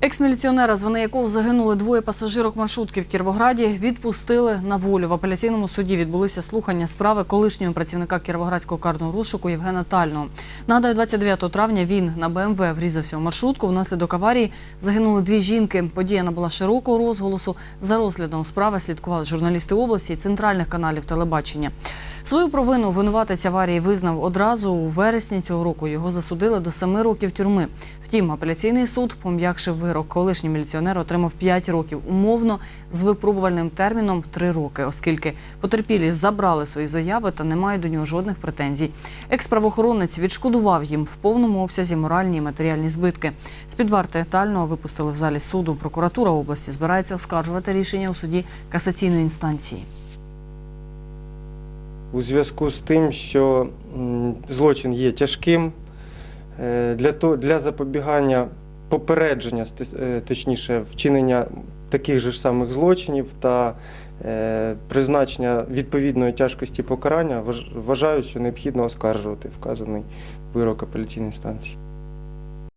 Екс-міліціонера, звини якого загинули двоє пасажирок маршрутки в Кіровограді, відпустили на волю. В апеляційному суді відбулися слухання справи колишнього працівника Кіровоградського карного розшуку Євгена Тального. Нагадаю, 29 травня він на БМВ врізався в маршрутку. Внаслідок аварії загинули дві жінки. Подія набула широкого розголосу. За розглядом справи слідкували журналісти області і центральних каналів телебачення. Свою провину винуватець аварії визнав одразу у вересні цього року. Його засудили до семи років тюрми. Втім, апеляційний суд пом'якшив вирок. Колишній міліціонер отримав 5 років умовно з випробувальним терміном 3 роки, оскільки потерпілі забрали свої заяви та не мають до нього жодних претензій. Екс-правоохоронець відшкодував їм в повному обсязі моральні і матеріальні збитки. З-під варти Тального випустили в залі суду. Прокуратура області збирається оскаржувати рішення у суді касаційної інстанції. У зв'язку з тим, що злочин є тяжким, е, для запобігання попередження, е, точніше, вчинення таких же ж самих злочинів та е, призначення відповідної тяжкості покарання, вважають, вважаю, що необхідно оскаржувати вказаний вирок апеляційної інстанції.